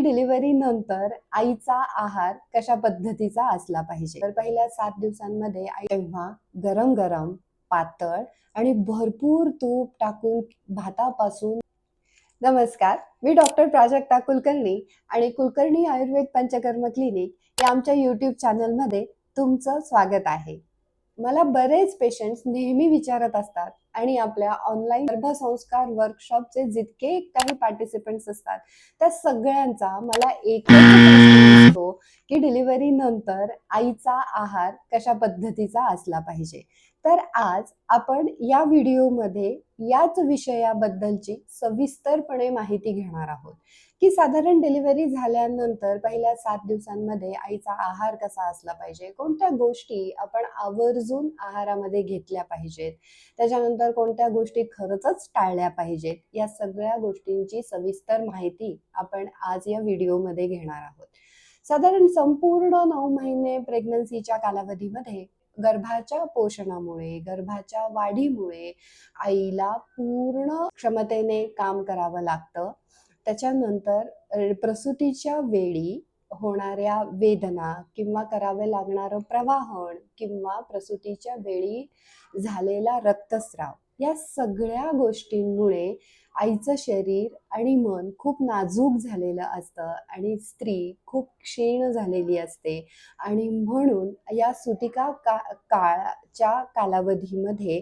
Delivery नंतर आईचा आहार कशा पद्धतीचा असला पाहिजे? तर पहिल्या सात दिवसांमध्ये आई तेव्हा गरम गरम पातळ आणि भरपूर तूप टाकून भातापासून नमस्कार मी डॉक्टर प्राजक्ता कुलकर्णी आणि कुलकर्णी आयुर्वेद पंचकर्म क्लिनिक या आमच्या युट्यूब चॅनलमध्ये तुमचं स्वागत आहे. मला बरेच पेशंट्स नेहमी विचारत असतात आणि आपल्या ऑनलाईन गर्भसंस्कार वर्कशॉपचे जितके काही पार्टिसिपंट्स असतात त्या सगळ्यांचा मला एक असतो की डिलिव्हरी नंतर आईचा आहार कशा पद्धतीचा असला पाहिजे? तर आज आपण या व्हिडिओमध्ये याच विषयाबद्दलची सविस्तरपणे माहिती घेणार आहोत. की साधारण डिलिव्हरी झाल्यानंतर पहिल्या सात दिवसांमध्ये आईचा आहार कसा असला पाहिजे? कोणत्या गोष्टी आपण आवर्जून आहारामध्ये घेतल्या पाहिजेत? त्याच्यानंतर कोणत्या गोष्टी खरंच टाळल्या पाहिजेत? या सगळ्या गोष्टींची सविस्तर माहिती आपण आज या व्हिडिओमध्ये घेणार आहोत. साधारण संपूर्ण नऊ महिने प्रेग्नन्सीच्या कालावधीमध्ये गर्भाच्या पोषणामुळे गर्भाच्या वाढीमुळे आईला पूर्ण क्षमतेने काम करावं लागतं. त्याच्यानंतर प्रसूतीच्या वेळी होणाऱ्या वेदना किंवा करावे लागणारं प्रवाहन किंवा प्रसूतीच्या वेळी झालेला रक्तस्राव या सगळ्या गोष्टींमुळे आईचं शरीर आणि मन खूप नाजूक झालेलं असतं आणि स्त्री खूप क्षीण झालेली असते. आणि म्हणून या सुतिका का काळाच्या कालावधीमध्ये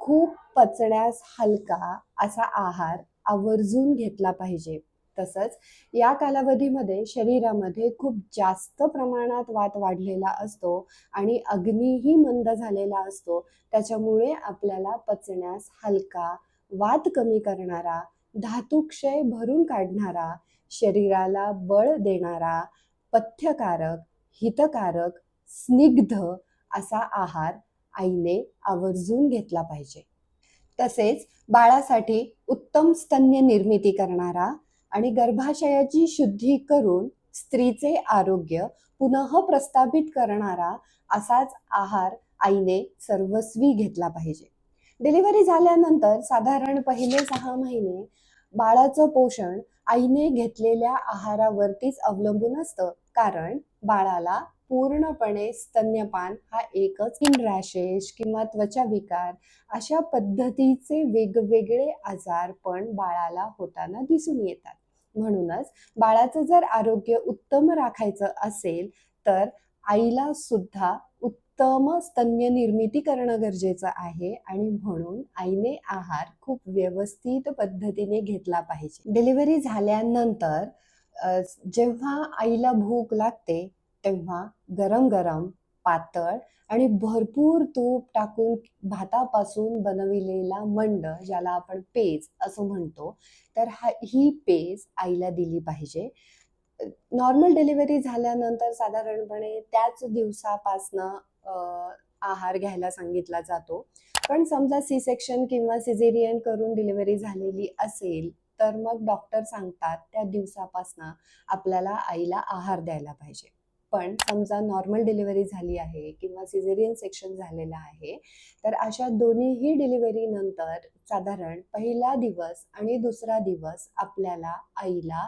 खूप पचण्यास हलका असा आहार आवर्जून घेतला पाहिजे. तसंच या कालावधीमध्ये शरीरामध्ये खूप जास्त प्रमाणात वात वाढलेला असतो आणि अग्नीही मंद झालेला असतो. त्याच्यामुळे आपल्याला पचण्यास हलका वात कमी करणारा धातुक्षय भरून काढणारा शरीराला बळ देणारा पथ्यकारक हितकारक स्निग्ध असा आहार आईने आवर्जून घेतला पाहिजे. तसेच बाळासाठी उत्तम स्तन्य निर्मिती करणारा आणि गर्भाशयाची शुद्धी करून स्त्रीचे आरोग्य पुनः प्रस्थापित करणारा असाच आहार आईने सर्वस्वी घेतला पाहिजे. डिलिव्हरी झाल्यानंतर साधारण पहिले सहा महिने बाळाचं पोषण आईने घेतलेल्या आहारावरतीच अवलंबून असतं. कारण बाळाला पूर्णपणे स्तन्यपान हा एकच स्किन रॅशेस किंवा त्वचा विकार अशा पद्धतीचे वेगवेगळे आजार पण बाळाला होताना दिसून येतात. म्हणूनच बाळाचं जर आरोग्य उत्तम राखायचं असेल तर आईला सुद्धा उत्तम स्तन्य निर्मिती करणं गरजेचं आहे आणि म्हणून आईने आहार खूप व्यवस्थित पद्धतीने घेतला पाहिजे. डिलिव्हरी झाल्यानंतर जेव्हा आईला भूक लागते तेव्हा गरम गरम पातळ आणि भरपूर तूप टाकून भातापासून बनविलेला मंड ज्याला आपण पेज असं म्हणतो तर हा ही पेज आईला दिली पाहिजे. नॉर्मल डिलिव्हरी झाल्यानंतर साधारणपणे त्याच दिवसापासनं आहार घ्यायला सांगितला जातो. पण समजा सी सेक्शन किंवा सिझेरियन करून डिलिव्हरी झालेली असेल तर मग डॉक्टर सांगतात त्या दिवसापासनं आपल्याला आईला आहार द्यायला पाहिजे. पण समजा नॉर्मल डिलिव्हरी झाली आहे किंवा सिझेरियन सेक्शन झालेलं आहे तर अशा दोन्हीही डिलिव्हरीनंतर साधारण पहिला दिवस आणि दुसरा दिवस आपल्याला आईला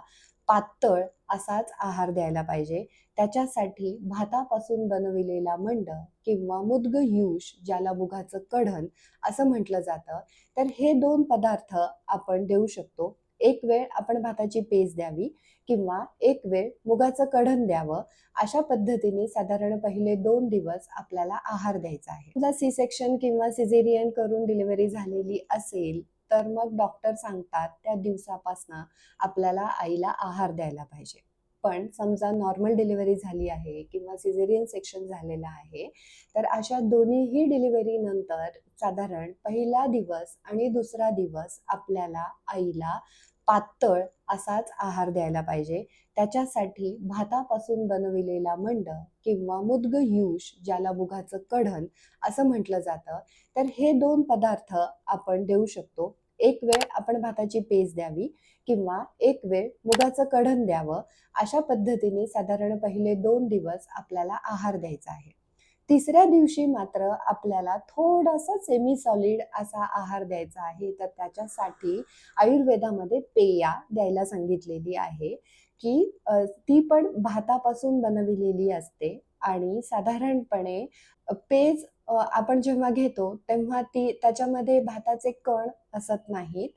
पातळ असाच आहार द्यायला पाहिजे. त्याच्यासाठी भातापासून बनविलेला मंड किंवा मुदग यूश ज्याला मुगाचं कढण असं म्हटलं जातं. तर हे दोन पदार्थ आपण देऊ शकतो. एक वेळ आपण भाताची पेज द्यावी किंवा एक वेळ मुगाचं कढण द्यावं. अशा पद्धतीने साधारण पहिले दोन दिवस आपल्याला आहार द्यायचा आहे. समजा सी सेक्शन किंवा सिझेरियन करून डिलिव्हरी झालेली असेल तर मग डॉक्टर सांगतात त्या दिवसापासनं आपल्याला आईला आहार द्यायला पाहिजे. पण समजा नॉर्मल डिलिव्हरी झाली आहे किंवा सिझेरियन सेक्शन झालेलं आहे तर अशा दोन्हीही डिलिव्हरी नंतर साधारण पहिला दिवस आणि दुसरा दिवस आपल्याला आईला पातळ असाच आहार द्यायला पाहिजे. त्याच्यासाठी भातापासून बनविलेला मंड किंवा मुदग युष ज्याला मुगाचं कढण असं म्हटलं जातं तर हे दोन पदार्थ आपण देऊ शकतो. एक वेळ आपण भाताची पेज द्यावी किंवा एक वेळ मुगाचं कढण द्यावं. अशा पद्धतीने साधारण पहिले दोन दिवस आपल्याला आहार द्यायचा आहे. तिसऱ्या दिवशी मात्र आपल्याला थोडासा सेमी सॉलिड असा आहार द्यायचा आहे. तर त्याच्यासाठी आयुर्वेदामध्ये पेया द्यायला सांगितलेली आहे की ती पण भातापासून बनविलेली असते आणि साधारणपणे पेज आपण जेव्हा घेतो तेव्हा ती त्याच्यामध्ये भाताचे कण असत नाहीत.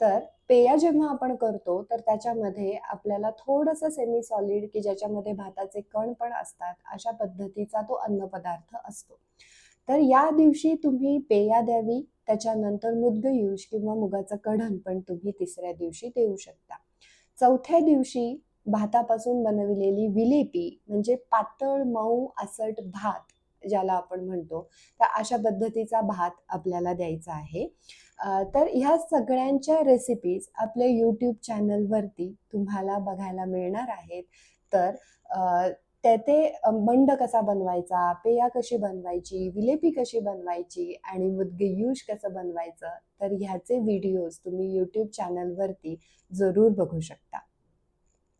तर पेया जेव्हा आपण करतो तर त्याच्यामध्ये आपल्याला थोडंसं सेमी सॉलिड की ज्याच्यामध्ये भाताचे कण पण असतात, अशा पद्धतीचा तो अन्नपदार्थ असतो. तर या दिवशी तुम्ही पेया द्यावी. त्याच्यानंतर मुद्गयूष किंवा मुगाचं कढण पण तुम्ही तिसऱ्या दिवशी देऊ शकता. चौथ्या दिवशी भातापासून बनविलेली विलेपी म्हणजे पातळ, मऊ, आसट भात ज्याला आपण म्हणतो, तर अशा पद्धतीचा भात आपल्याला द्यायचा आहे. तर ह्या सगळ्यांच्या रेसिपीज आपल्या यूट्यूब चॅनलवरती तुम्हाला बघायला मिळणार आहेत. तर ते ते मंड कसा बनवायचा, पेया कशी बनवायची, विलेपी कशी बनवायची आणि मुद्गयूष कसं बनवायचं, तर ह्याचे व्हिडिओज तुम्ही यूट्यूब चॅनलवरती जरूर बघू शकता.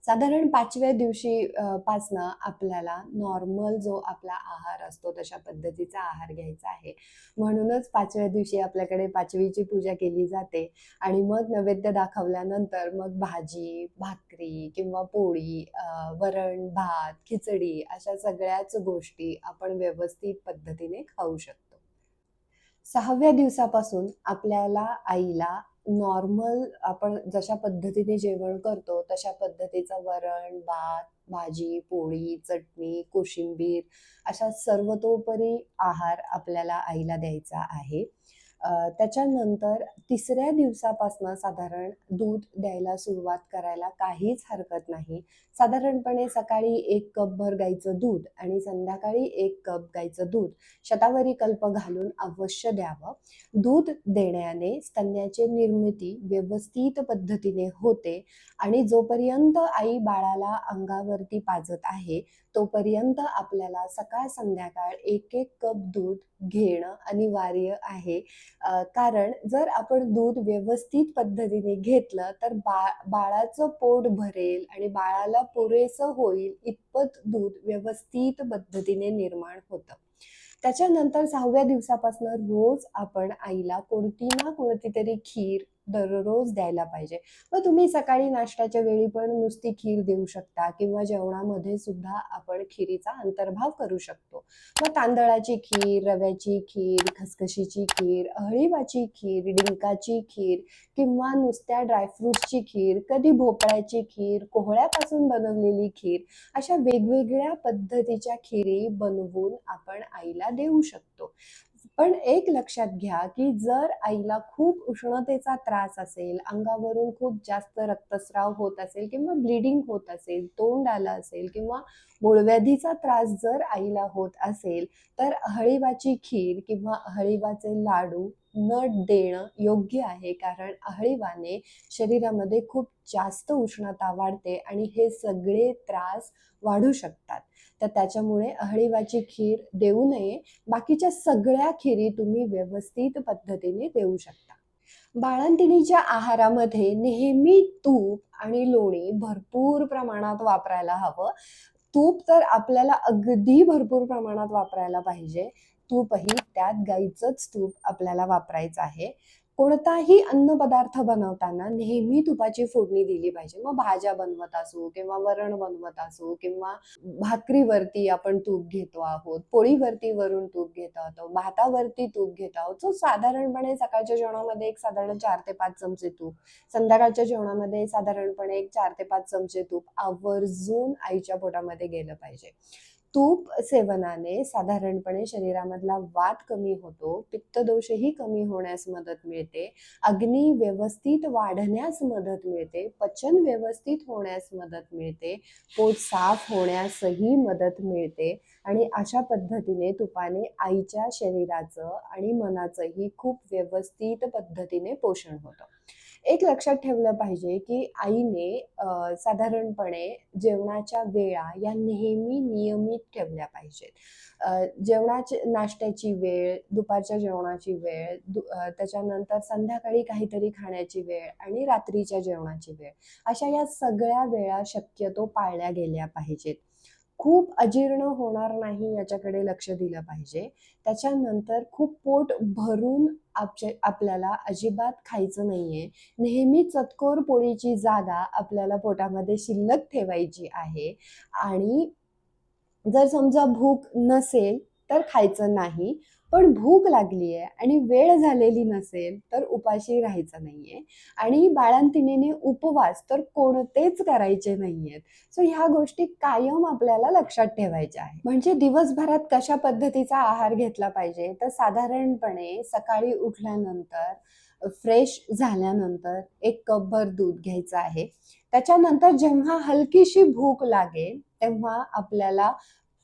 साधारण पाचव्या दिवशी पासनं आपल्याला नॉर्मल जो आपला आहार असतो तशा पद्धतीचा आहार घ्यायचा आहे. म्हणूनच पाचव्या दिवशी आपल्याकडे पाचवीची पूजा केली जाते आणि मग नैवेद्य दाखवल्यानंतर मग भाजी, भाकरी किंवा पोळी, वरण, भात, खिचडी अशा सगळ्याच गोष्टी आपण व्यवस्थित पद्धतीने खाऊ शकतो. सहाव्या दिवसापासून आपल्याला आईला नॉर्मल आपण जशा पद्धतीने जेवण करतो तशा पद्धतीचं वरण, भात, भाजी, पोळी, चटणी, कोशिंबीर अशा सर्वतोपरी आहार आपल्याला आईला द्यायचा आहे. त्याच्यानंतर तिसऱ्या दिवसापासनं साधारण दूध द्यायला सुरुवात करायला काहीच हरकत नाही. साधारणपणे सकाळी एक कपभर गाईचं दूध आणि संध्याकाळी एक कप गाईचं दूध शतावरी कल्प घालून अवश्य द्यावं. दूध देण्याने स्तन्याची निर्मिती व्यवस्थित पद्धतीने होते आणि जोपर्यंत आई बाळाला अंगावरती पाजत आहे, तोपर्यंत आपल्याला सकाळ-संध्याकाळ 1-1 कप दूध घेणं अनिवार्य आहे. कारण जर आपण दूध व्यवस्थित पद्धतीने घेतलं तर बा बाळाचं पोट भरेल आणि बाळाला पुरेसं होईल इतपत दूध व्यवस्थित पद्धतीने निर्माण होतं. त्याच्यानंतर सहाव्या दिवसापासून रोज आपण आईला कोणती ना कोणती तरी खीर दररोज द्यायला पाहिजे. मग तुम्ही सकाळी नाश्त्याच्या वेळी पण नुसती खीर देऊ शकता किंवा जेवणामध्ये सुद्धा आपण खिरीचा अंतर्भाव करू शकतो. मग तांदळाची खीर, रव्याची खीर, खसखशीची खीर, अळीवाची खीर, डिंकाची खीर किंवा नुसत्या ड्रायफ्रुट्सची खीर, कधी भोपळ्याची खीर, कोहळ्यापासून बनवलेली खीर, अशा वेगवेगळ्या पद्धतीच्या खीरी बनवून आपण आईला देऊ शकतो. पण एक लक्षात घ्या, की जर आईला खूप उष्णतेचा त्रास असेल, अंगावरून खूप जास्त रक्तस्राव होत असेल किंवा ब्लीडिंग होत असेल, तोंड आलं असेल किंवा मूळव्याधीचा त्रास जर आईला होत असेल, तर अहळीवाची खीर किंवा अहळीवाचे लाडू न देणं योग्य आहे. कारण अहळीवाने शरीरामध्ये खूप जास्त उष्णता वाढते आणि हे सगळे त्रास वाढू शकतात. तर त्याच्यामुळे अहळीवाची खीर देऊ नये. बाकीच्या सगळ्या खीरी तुम्ही व्यवस्थित पद्धतीने देऊ शकता. बाळंतिणीच्या आहारामध्ये नेहमी तूप आणि लोणी भरपूर प्रमाणात वापरायला हवं. तूप तर आपल्याला अगदी भरपूर प्रमाणात वापरायला पाहिजे. तूपही त्यात गाईचंच तूप आपल्याला वापरायचं आहे. कोणताही अन्नपदार्थ बनवताना नेहमी तुपाची फोडणी दिली पाहिजे. मग भाज्या बनवत असू किंवा वरण बनवत असू किंवा भाकरीवरती आपण तूप घेतो आहोत, पोळीवरती वरून तूप घेत आहोत, भातावरती तूप घेत आहोत. सो साधारणपणे सकाळच्या जेवणामध्ये एक साधारण चार ते पाच चमचे तूप, संध्याकाळच्या जेवणामध्ये साधारणपणे एक चार ते पाच चमचे तूप आवर्जून आईच्या पोटामध्ये गेलं पाहिजे. तूप सेवनाने साधारणपणे शरीरामधला वात कमी होतो, पित्तदोषही कमी होण्यास मदत मिळते, अग्नी व्यवस्थित वाढण्यास मदत मिळते, पचन व्यवस्थित होण्यास मदत मिळते, पोट साफ होण्यासही मदत मिळते आणि अशा पद्धतीने तुपाने आईच्या शरीराचं आणि मनाचंही खूप व्यवस्थित पद्धतीने पोषण होतं. एक लक्षात ठेवलं पाहिजे, की आईने साधारणपणे जेवणाच्या वेळा या नेहमी नियमित ठेवल्या पाहिजेत. अ, जेवणाची नाश्त्याची वेळ, दुपारच्या जेवणाची वेळ, दु त्याच्यानंतर संध्याकाळी काहीतरी खाण्याची वेळ आणि रात्रीच्या जेवणाची वेळ, अशा या सगळ्या वेळा शक्यतो पाळल्या गेल्या पाहिजेत. खूप अजीर्ण होणार नाही याच्याकडे लक्ष दिलं पाहिजे. त्याच्यानंतर खूप पोट भरून आपचे आपल्याला अजिबात खायचं नाहीये. नेहमी चतकोर पोळीची जागा आपल्याला पोटामध्ये शिल्लक ठेवायची आहे. आणि जर समजा भूक नसेल तर खायचं नाही. पण भूक लागली आहे आणि वेळ झालेली नसेल तर उपाशी राहायचं नाहीये. आणि बाळांतिणीने उपवास तर कोणतेच करायचे नाहीयेत. सो ह्या गोष्टी कायम आपल्याला लक्षात ठेवायच्या आहे म्हणजे दिवसभरात कशा पद्धतीचा आहार घेतला पाहिजे? तर साधारणपणे सकाळी उठल्यानंतर फ्रेश झाल्यानंतर एक कपभर दूध घ्यायचं आहे. त्याच्यानंतर जेव्हा हलकीशी भूक लागेल तेव्हा आपल्याला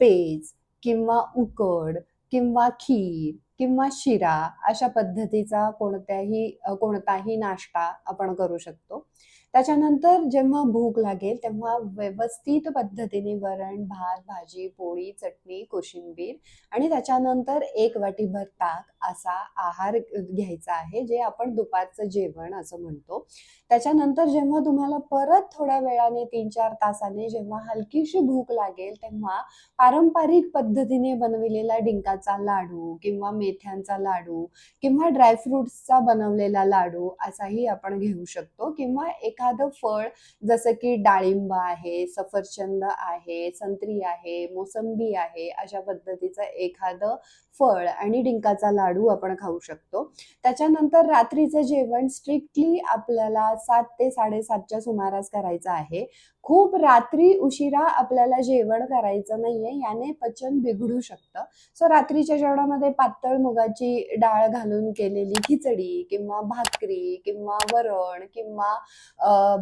पेज किंवा उकड किंवा खीर किंवा शिरा अशा पद्धतीचा कोणत्याही कोणताही नाश्ता आपण करू शकतो. त्याच्यानंतर जेव्हा भूक लागेल तेव्हा व्यवस्थित पद्धतीने वरण भात भाजी पोळी चटणी कोशिंबीर आणि त्याच्यानंतर एक वाटीभर ताक असा आहार घ्यायचा आहे जे आपण दुपारचं जेवण असं म्हणतो. त्याच्यानंतर जेव्हा तुम्हाला परत थोड्या वेळाने तीन चार तासाने जेव्हा हलकीशी भूक लागेल तेव्हा पारंपरिक पद्धतीने बनविलेला डिंकाचा लाडू किंवा मेथ्यांचा लाडू किंवा ड्रायफ्रुट्सचा बनवलेला लाडू असाही आपण घेऊ शकतो किंवा एखादं फळ जसं की डाळिंब आहे सफरचंद आहे संत्री आहे मोसंबी आहे अशा पद्धतीचं एखादं फळ आणि डिंकाचा लाडू आपण खाऊ शकतो. त्याच्यानंतर रात्रीचं जेवण स्ट्रिक्टली आपल्याला सात ते साडेसातच्या सुमारास करायचं आहे. खूप रात्री उशिरा आपल्याला जेवण करायचं नाहीये याने पचन बिघडू शकतं. सो रात्रीच्या जेवणामध्ये पातळ मुगाची डाळ घालून केलेली खिचडी किंवा भाकरी किंवा वरण किंवा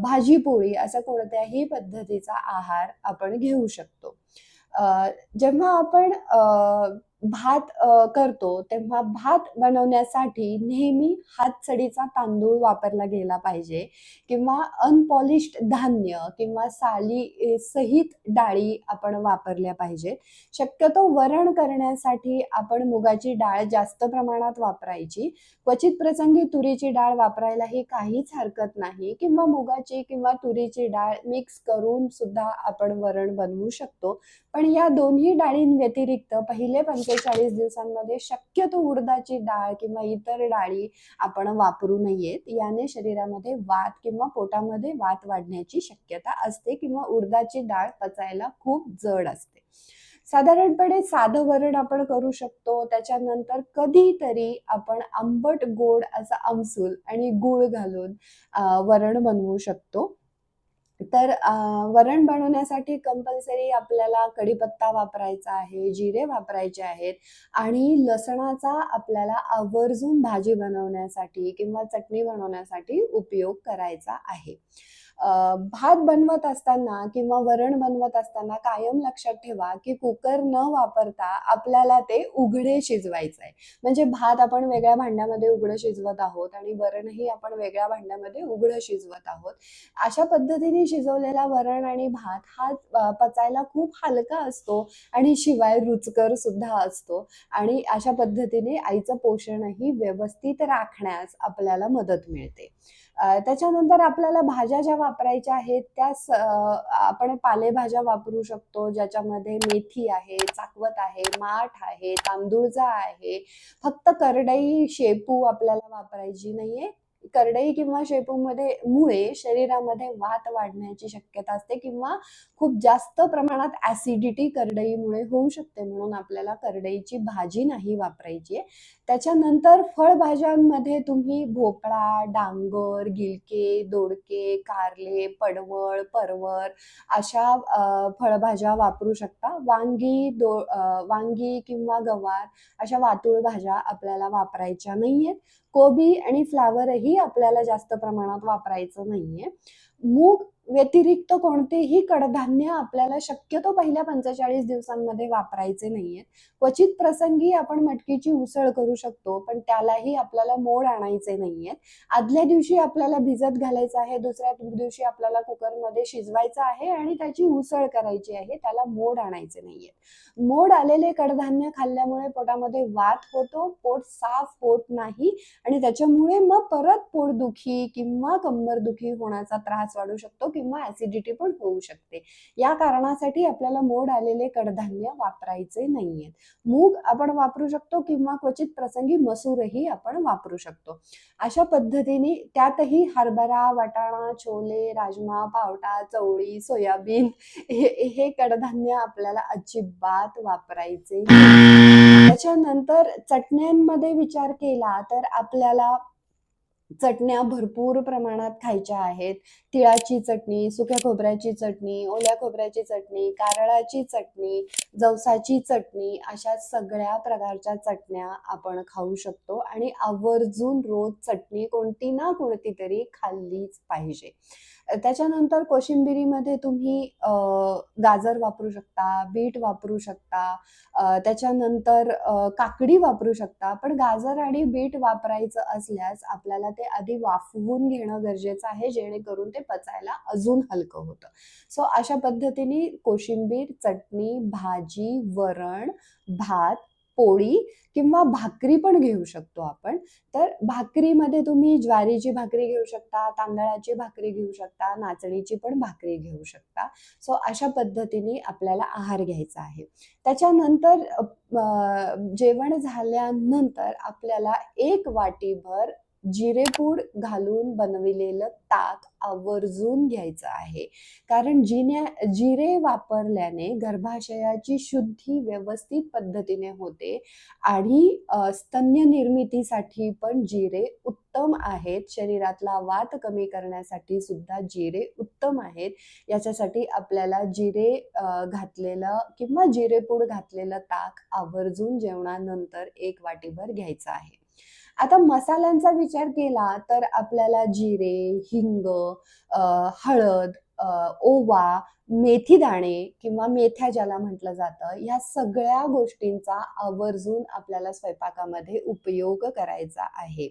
भाजी पोळी असा कोणत्याही पद्धतीचा आहार आपण घेऊ शकतो. जेव्हा आपण भात करतो तेव्हा भात बनवण्यासाठी नेहमी हातसडीचा तांदूळ वापरला गेला पाहिजे किंवा अनपॉलिश्ड धान्य किंवा साली सहित डाळी आपण वापरल्या पाहिजेत. शक्यतो वरण करण्यासाठी आपण मुगाची डाळ जास्त प्रमाणात वापरायची. क्वचित प्रसंगी तुरीची डाळ वापरायलाही काहीच हरकत नाही किंवा मुगाची किंवा तुरीची डाळ मिक्स करून सुद्धा आपण वरण बनवू शकतो. पण या दोन्ही डाळींव्यतिरिक्त पहिले पंचेचाळीस दिवसांमध्ये शक्यतो उडदाची डाळ किंवा इतर डाळी आपण वापरू नयेत. याने शरीरामध्ये वात किंवा पोटामध्ये वात वाढण्याची शक्यता असते किंवा उडदाची डाळ पचायला खूप जड असते. साधारणपणे साधं वरण आपण करू शकतो. त्याच्यानंतर कधीतरी आपण आंबट गोड असं आमसूल आणि गूळ घालून वरण बनवू शकतो. तर वरण बनवण्यासाठी कंपल्सरी आपल्याला कढीपत्ता वापरायचा आहे जिरे वापरायचे आहेत आणि लसणाचा आपल्याला आवर्जून भाजी बनवण्यासाठी किंवा चटणी बनवण्यासाठी उपयोग करायचा आहे. भात बनवत असताना किंवा वरण बनवत असताना कायम लक्षात ठेवा की कुकर न वापरता आपल्याला ते उघडे शिजवायचं आहे म्हणजे भात आपण वेगळ्या भांड्यामध्ये उघडं शिजवत आहोत आणि वरणही आपण वेगळ्या भांड्यामध्ये उघडं शिजवत आहोत. अशा पद्धतीने शिजवलेला वरण आणि भात हा पचायला खूप हलका असतो आणि शिवाय रुचकर सुद्धा असतो आणि अशा पद्धतीने आईचं पोषणही व्यवस्थित राखण्यास आपल्याला मदत मिळते. त्याच्यानंतर आपल्याला भाज्या ज्या वापरायच्या आहेत त्या आपण पालेभाज्या वापरू शकतो ज्याच्यामध्ये मेथी आहे चाकवत आहे माठ आहे तांदूळचा आहे. फक्त करडई शेपू आपल्याला वापरायची नाहीये. करडई किंवा शेपूमध्ये मुळे शरीरामध्ये वात वाढण्याची शक्यता असते किंवा खूप जास्त प्रमाणात ऍसिडिटी करडईमुळे होऊ शकते म्हणून आपल्याला करडईची भाजी नाही वापरायची आहे. त्याच्यानंतर फळभाज्यांमध्ये तुम्ही भोपळा डांगर गिलके दोडके कारले पडवळ परवर अशा फळभाज्या वापरू शकता. वांगी दो वांगी किंवा गवार अशा वातुळ भाज्या आपल्याला वापरायच्या नाहीयेत. कोबी आणि फ्लावरही आपल्याला जास्त प्रमाणात वापरायचं नाहीये. मूग व्यतिरिक्त कोणतेही कडधान्य आपल्याला शक्यतो पहिल्या पंचेचाळीस दिवसांमध्ये वापरायचे नाहीयेत क्वचित प्रसंगी आपण मटकीची उसळ करू शकतो पण त्यालाही आपल्याला मोड आणायचे नाहीयेत आदल्या दिवशी आपल्याला भिजत घालायचं आहे दुसऱ्या दिवशी आपल्याला कुकरमध्ये शिजवायचं आहे आणि त्याची उसळ करायची आहे त्याला मोड आणायचे नाहीयेत मोड आलेले कडधान्य खाल्ल्यामुळे पोटामध्ये वात होतो पोट साफ होत नाही आणि त्याच्यामुळे मग परत पोटदुखी किंवा कंबरदुखी होण्याचा त्रास वाढू शकतो. किंवा ऍसिडिटी पण होऊ शकते. या कारणासाठी आपल्याला मोड आलेले कडधान्य वापरायचे नाहीयेत. मूग आपण वापरू शकतो किंवा क्वचित प्रसंगी मसूरही आपण वापरू शकतो. अशा पद्धतीने त्यातही हरभरा वाटाणा छोले राजमा पावटा चवळी सोयाबीन हे हे कडधान्य आपल्याला अजिबात वापरायचे त्याच्यानंतर चटण्यांमध्ये विचार केला तर आपल्याला चटण्या भरपूर प्रमाणात खायच्या आहेत. तिळाची चटणी सुक्या खोबऱ्याची चटणी ओल्या खोबऱ्याची चटणी कारळाची चटणी जवसाची चटणी अशा सगळ्या प्रकारच्या चटण्या आपण खाऊ शकतो आणि आवर्जून रोज चटणी कोणती ना कोणती तरी खाल्लीच पाहिजे. त्याच्यानंतर कोशिंबिरीमध्ये तुम्ही गाजर वापरू शकता बीट वापरू शकता त्याच्यानंतर काकडी वापरू शकता. पण गाजर आणि बीट वापरायचं असल्यास आपल्याला ते आधी वाफवून घेणं गरजेचं आहे जेणेकरून ते पचायला अजून हलकं होतं. सो अशा पद्धतीने कोशिंबीर चटणी भाजी वरण भात पोळी किंवा भाकरी पण घेऊ शकतो आपण. तर भाकरीमध्ये तुम्ही ज्वारीची भाकरी घेऊ शकता तांदळाची भाकरी घेऊ शकता नाचणीची पण भाकरी घेऊ शकता. सो अशा पद्धतीने आपल्याला आहार घ्यायचा आहे. त्याच्यानंतर जेवण झाल्यानंतर आपल्याला एक वाटीभर जिरेपूड घालून बनविलेलं ताक आवर्जून घ्यायचं आहे. कारण जिन्या जिरे वापरल्याने गर्भाशयाची शुद्धी व्यवस्थित पद्धतीने होते आणि स्तन्य निर्मितीसाठी पण जिरे उत्तम आहेत. शरीरातला वात कमी करण्यासाठी सुद्धा जिरे उत्तम आहेत. याच्यासाठी आपल्याला जिरे घातलेलं किंवा जिरेपूड घातलेलं ताक आवर्जून जेवणानंतर एक वाटीभर घ्यायचं आहे. आता मसाल्यांचा विचार केला तर आपल्याला जिरे हिंग अ, हळद ओवा मेथी दाणे किंवा मेथ्या ज्याला म्हटलं जातं ह्या सगळ्या गोष्टींचा आवर्जून आपल्याला स्वयंपाकामध्ये उपयोग करायचा आहे.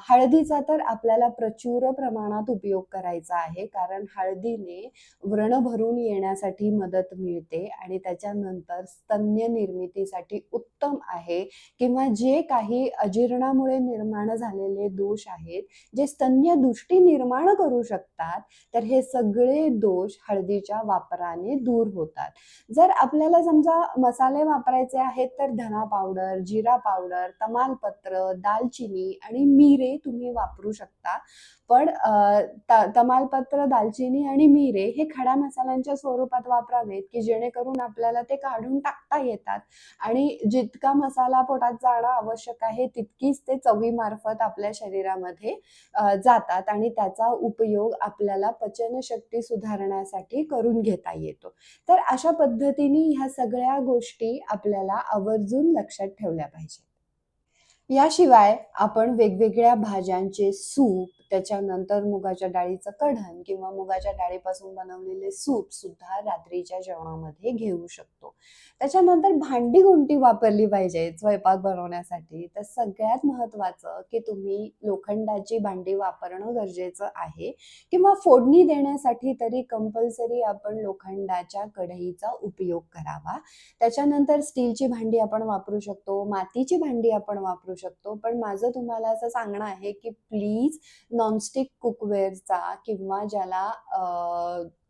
हळदीचा तर आपल्याला प्रचुर प्रमाणात उपयोग करायचा आहे कारण हळदीने व्रण भरून येण्यासाठी मदत मिळते आणि त्याच्यानंतर स्तन्य निर्मितीसाठी उत्तम आहे किंवा जे काही अजीर्णामुळे निर्माण झालेले दोष आहेत जे स्तन्य दृष्टी निर्माण करू शकतात तर हे सगळे दोष हळदी हळदीच्या वापराने दूर होतात. जर आपल्याला समजा मसाले वापरायचे आहेत तर धना पावडर जिरा पावडर तमालपत्र दालचिनी आणि मिरे तुम्ही वापरू शकता. पण तमालपत्र दालचिनी आणि मिरे हे खडा मसाल्यांच्या स्वरूपात वापरावेत की जेणेकरून आपल्याला ते काढून टाकता येतात. आणि जितका मसाला पोटात जाणं आवश्यक आहे तितकीच ते चवीमार्फत आपल्या शरीरामध्ये जातात. आणि त्याचा उपयोग आपल्याला पचनशक्ती सुधारण्यासाठी करून घेता येतो. तर अशा पद्धतीने ह्या सगळ्या गोष्टी आपल्याला आवर्जून लक्षात ठेवल्या पाहिजेत. याशिवाय आपण वेगवेगळ्या भाज्यांचे सूप त्याच्यानंतर मुगाच्या डाळीचं कढण किंवा मुगाच्या डाळीपासून बनवलेले सूप सुद्धा रात्रीच्या जेवणामध्ये घेऊ शकतो. त्याच्यानंतर भांडी कोणती वापरली पाहिजे? स्वयंपाक बनवण्यासाठी. तर सगळ्यात महत्वाचं की तुम्ही लोखंडाची भांडी वापरणं गरजेचं आहे किंवा फोडणी देण्यासाठी तरी कंपल्सरी आपण लोखंडाच्या कढईचा उपयोग करावा. त्याच्यानंतर स्टीलची भांडी आपण वापरू शकतो मातीची भांडी आपण वापरू शकतो. पण माझं तुम्हाला असं सांगणं आहे की प्लीज नॉनस्टिक कुकवेअरचा किंवा ज्याला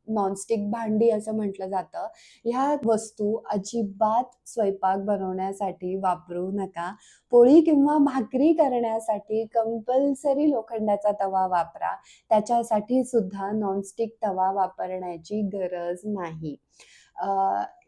नॉनस्टिक भांडी असं म्हटलं जातं ह्या वस्तू अजिबात स्वयंपाक बनवण्यासाठी वापरू नका. पोळी किंवा भाकरी करण्यासाठी कंपल्सरी लोखंडाचा तवा वापरा. त्याच्यासाठी सुद्धा नॉनस्टिक तवा वापरण्याची गरज नाही.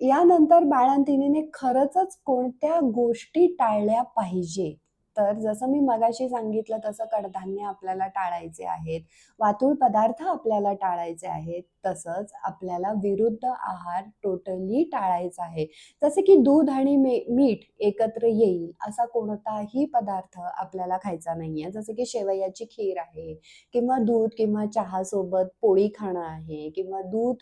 यानंतर बाळांतिनीने खरंच कोणत्या गोष्टी टाळल्या पाहिजे? तर जसं मी मगाशी सांगितलं तसं कडधान्य आपल्याला टाळायचे आहेत. वातूळ पदार्थ आपल्याला टाळायचे आहेत. तसंच आपल्याला विरुद्ध आहार टोटली टाळायचा आहे. जसे की दूध आणि मीठ एकत्र येईल असा कोणताही पदार्थ आपल्याला खायचा नाहीये. जसं की शेवयाची खीर आहे किंवा दूध किंवा चहा सोबत पोळी खाणं आहे किंवा दूध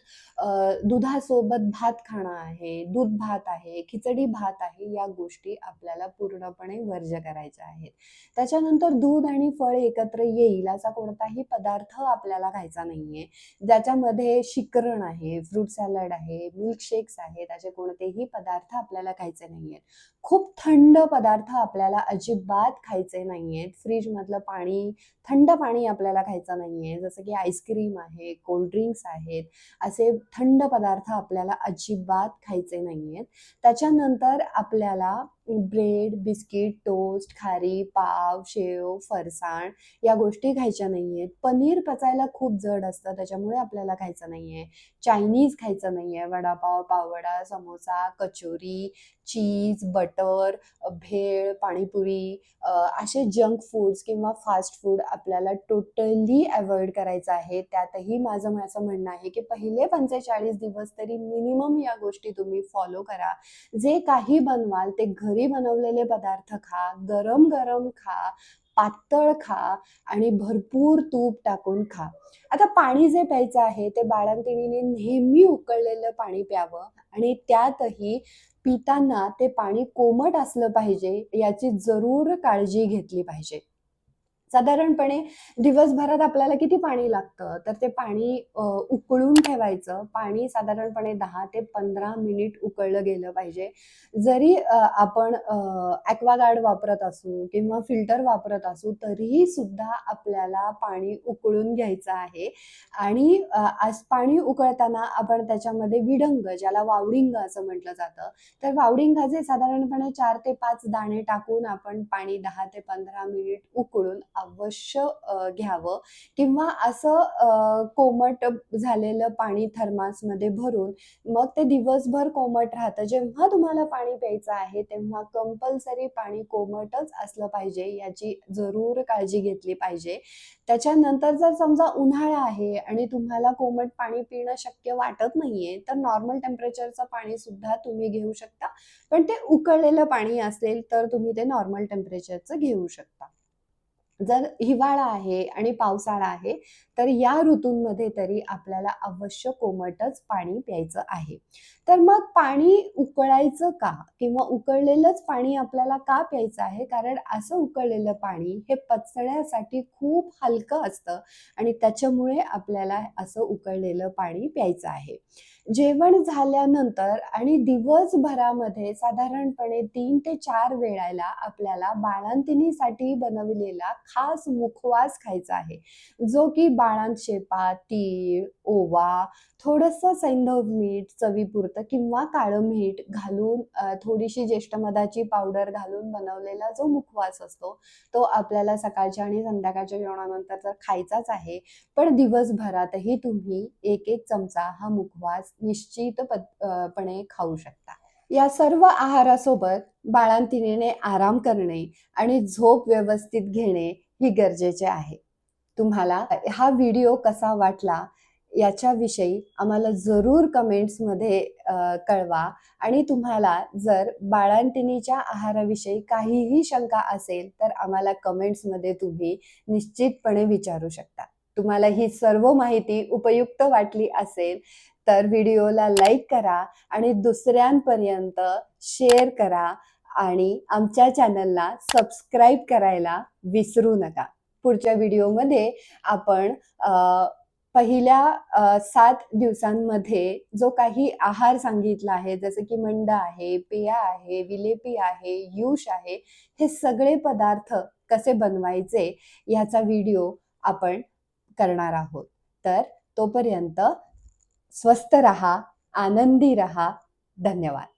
दुधासोबत भात खाणं आहे दूध भात आहे खिचडी भात आहे या गोष्टी आपल्याला पूर्णपणे वर्ज करायच्या आहेत. त्याच्यानंतर दूध आणि फळ एकत्र येईल असा कोणताही पदार्थ आपल्याला खायचा नाहीये. ज्याच्यामध्ये शिकरण आहे फ्रूट सॅलड आहे मिल्कशेक्स आहेत असे कोणतेही पदार्थ आपल्याला खायचे नाही आहेत खूप थंड पदार्थ आपल्याला अजिबात खायचे नाही आहेत फ्रीजमधलं पाणी थंड पाणी आपल्याला खायचं नाहीये. जसं की आईस्क्रीम आहे कोल्ड्रिंक्स आहेत असे थंड पदार्थ आपल्याला अजिबात खायचे नाहीयेत. त्याच्यानंतर आपल्याला ब्रेड बिस्किट टोस्ट खारी पाव शेव फरसाण या गोष्टी खायच्या नाहीयेत. पनीर पचायला खूप जड असतं त्याच्यामुळे आपल्याला खायचं नाहीये. चायनीज खायचं नाहीये. वडापाव पाववडा समोसा कचोरी चीज बटर भेळ पाणीपुरी असे जंक फूड्स किंवा फास्ट फूड आपल्याला टोटली अवॉइड करायचं आहे. त्यातही माझं असं म्हणणं आहे की पहिले पंचेचाळीस दिवस तरी मिनिमम या गोष्टी तुम्ही फॉलो करा. जे काही बनवाल ते घरी बनवलेले पदार्थ खा गरम गरम खा पातळ खा आणि भरपूर तूप टाकून खा. आता पाणी जे प्यायचं आहे ते बाळंतिणीने नेहमी उकळलेलं पाणी प्यावं आणि त्यातही पिताना ते पाणी कोमट असलं पाहिजे याची जरूर काळजी घेतली पाहिजे. साधारणपणे दिवसभरात आपल्याला किती पाणी लागतं? तर ते पाणी उकळून ठेवायचं. पाणी साधारणपणे दहा ते पंधरा मिनिट उकळलं गेलं पाहिजे. जरी आपण ॲक्वागार्ड वापरत असू किंवा फिल्टर वापरत असू तरीही सुद्धा आपल्याला पाणी उकळून घ्यायचं आहे. आणि आज पाणी उकळताना आपण त्याच्यामध्ये विडंग ज्याला वावडिंग असं म्हटलं जातं तर वावडिंगाचे साधारणपणे चार ते पाच दाणे टाकून आपण पाणी दहा ते पंधरा मिनिट उकळून अवश्य घ्यावं. किंवा असं कोमट झालेलं पाणी थर्मासमध्ये भरून मग ते दिवसभर कोमट राहतं. जेव्हा तुम्हाला पाणी प्यायचं आहे तेव्हा कंपल्सरी पाणी कोमटच असलं पाहिजे याची जरूर काळजी घेतली पाहिजे. त्याच्यानंतर जर समजा उन्हाळा आहे आणि तुम्हाला कोमट पाणी पिणं शक्य वाटत नाहीये तर नॉर्मल टेम्परेचरचं पाणी सुद्धा तुम्ही घेऊ शकता. पण ते उकळलेलं पाणी असेल तर तुम्ही ते नॉर्मल टेम्परेचरचं घेऊ शकता. जर हिवाळा आहे आणि पावसाळा आहे तर या ऋतूंमध्ये तरी आपल्याला अवश्य कोमटच पाणी प्यायचं आहे. तर मग पाणी उकळायचं का? किंवा उकळलेलंच पाणी आपल्याला का प्यायचं आहे? कारण असं उकळलेलं पाणी हे पचण्यासाठी खूप हलकं असतं आणि त्याच्यामुळे आपल्याला असं उकळलेलं पाणी प्यायचं आहे. जेवण झाल्यानंतर आणि दिवसभरामध्ये साधारणपणे तीन ते चार वेळाला आपल्याला बाळांतिनीसाठी बनवलेला खास मुखवास खायचा आहे. जो की बाळांत शेपा तीळ ओवा थोडंसं सैंधव मीठ चवीपुरतं किंवा काळं मीठ घालून थोडीशी ज्येष्ठ मधाची पावडर घालून बनवलेला जो मुखवास असतो तो आपल्याला सकाळच्या आणि संध्याकाळच्या जेवणानंतर तर खायचाच आहे. पण दिवसभरातही तुम्ही एक एक चमचा हा मुखवास निश्चित पणे खाऊ शकता. या सर्व आहारासोबत बाळंतिणीने आराम करणे आणि झोप व्यवस्थित घेणे ही गरजेचे आहे. तुम्हाला हा व्हिडिओ कसा वाटला याच्याविषयी आम्हाला जरूर कमेंट्समध्ये कळवा. आणि तुम्हाला जर बाळांतिनीच्या आहाराविषयी काहीही शंका असेल तर आम्हाला कमेंट्समध्ये तुम्ही निश्चितपणे विचारू शकता. तुम्हाला ही सर्व माहिती उपयुक्त वाटली असेल तर व्हिडिओला लाईक करा आणि दुसऱ्यांपर्यंत शेअर करा आणि आमच्या चॅनलला सबस्क्राईब करायला विसरू नका. पुढच्या व्हिडिओमध्ये आपण पहिल्या सात दिवसांमध्ये जो काही आहार सांगितला आहे जसं की मंड आहे पेया आहे विलेपी आहे युष आहे हे सगळे पदार्थ कसे बनवायचे याचा व्हिडिओ आपण करणार आहोत. तर तोपर्यंत स्वस्थ रहा आनंदी रहा. धन्यवाद.